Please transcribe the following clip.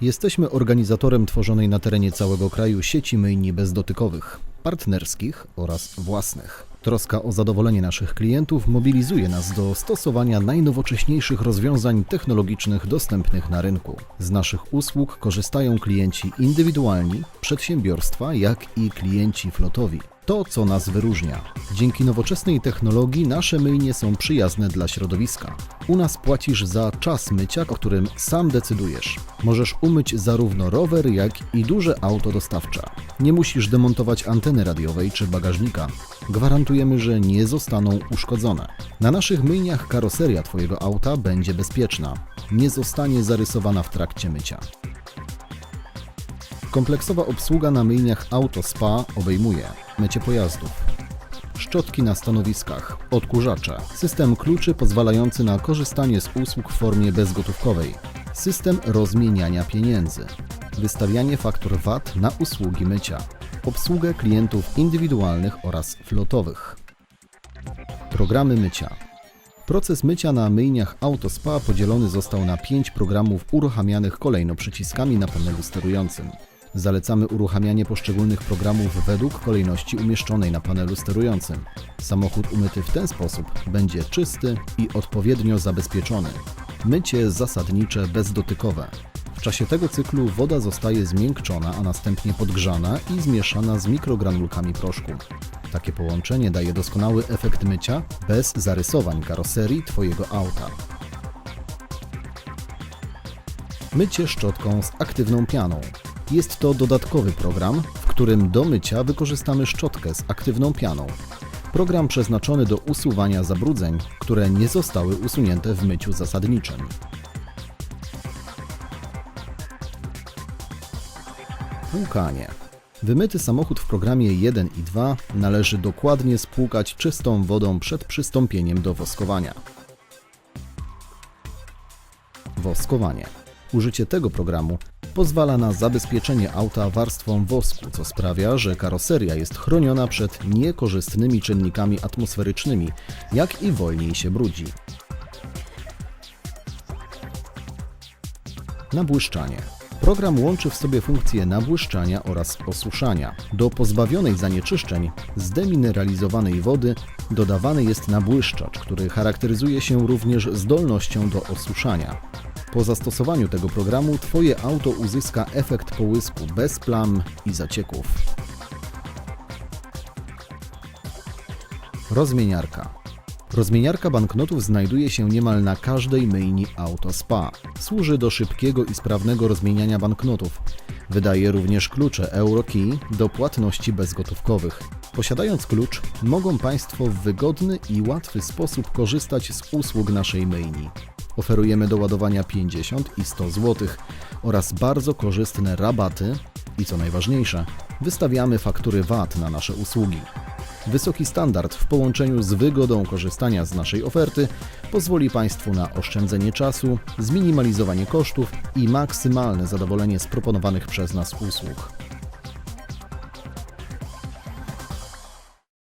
Jesteśmy organizatorem tworzonej na terenie całego kraju sieci myjni bezdotykowych, partnerskich oraz własnych. Troska o zadowolenie naszych klientów mobilizuje nas do stosowania najnowocześniejszych rozwiązań technologicznych dostępnych na rynku. Z naszych usług korzystają klienci indywidualni, przedsiębiorstwa, jak i klienci flotowi. To, co nas wyróżnia. Dzięki nowoczesnej technologii nasze myjnie są przyjazne dla środowiska. U nas płacisz za czas mycia, o którym sam decydujesz. Możesz umyć zarówno rower, jak i duże auto dostawcze. Nie musisz demontować anteny radiowej czy bagażnika. Gwarantujemy, że nie zostaną uszkodzone. Na naszych myjniach karoseria Twojego auta będzie bezpieczna. Nie zostanie zarysowana w trakcie mycia. Kompleksowa obsługa na myjniach Auto Spa obejmuje mycie pojazdów, szczotki na stanowiskach, odkurzacze, system kluczy pozwalający na korzystanie z usług w formie bezgotówkowej, system rozmieniania pieniędzy, wystawianie faktur VAT na usługi mycia, obsługę klientów indywidualnych oraz flotowych. Programy mycia. Proces mycia na myjniach AutoSpa podzielony został na 5 programów uruchamianych kolejno przyciskami na panelu sterującym. Zalecamy uruchamianie poszczególnych programów według kolejności umieszczonej na panelu sterującym. Samochód umyty w ten sposób będzie czysty i odpowiednio zabezpieczony. Mycie zasadnicze bezdotykowe. W czasie tego cyklu woda zostaje zmiękczona, a następnie podgrzana i zmieszana z mikrogranulkami proszku. Takie połączenie daje doskonały efekt mycia bez zarysowań karoserii Twojego auta. Mycie szczotką z aktywną pianą. Jest to dodatkowy program, w którym do mycia wykorzystamy szczotkę z aktywną pianą. Program przeznaczony do usuwania zabrudzeń, które nie zostały usunięte w myciu zasadniczym. Płukanie. Wymyty samochód w programie 1 i 2 należy dokładnie spłukać czystą wodą przed przystąpieniem do woskowania. Woskowanie. Użycie tego programu pozwala na zabezpieczenie auta warstwą wosku, co sprawia, że karoseria jest chroniona przed niekorzystnymi czynnikami atmosferycznymi, jak i wolniej się brudzi. Nabłyszczanie. Program łączy w sobie funkcje nabłyszczania oraz osuszania. Do pozbawionej zanieczyszczeń, zdemineralizowanej wody dodawany jest nabłyszczacz, który charakteryzuje się również zdolnością do osuszania. Po zastosowaniu tego programu Twoje auto uzyska efekt połysku bez plam i zacieków. Rozmieniarka. Rozmieniarka banknotów znajduje się niemal na każdej myjni Auto Spa. Służy do szybkiego i sprawnego rozmieniania banknotów. Wydaje również klucze EuroKey do płatności bezgotówkowych. Posiadając klucz, mogą Państwo w wygodny i łatwy sposób korzystać z usług naszej myjni. Oferujemy do ładowania 50 i 100 zł oraz bardzo korzystne rabaty i co najważniejsze, wystawiamy faktury VAT na nasze usługi. Wysoki standard w połączeniu z wygodą korzystania z naszej oferty pozwoli Państwu na oszczędzenie czasu, zminimalizowanie kosztów i maksymalne zadowolenie z proponowanych przez nas usług.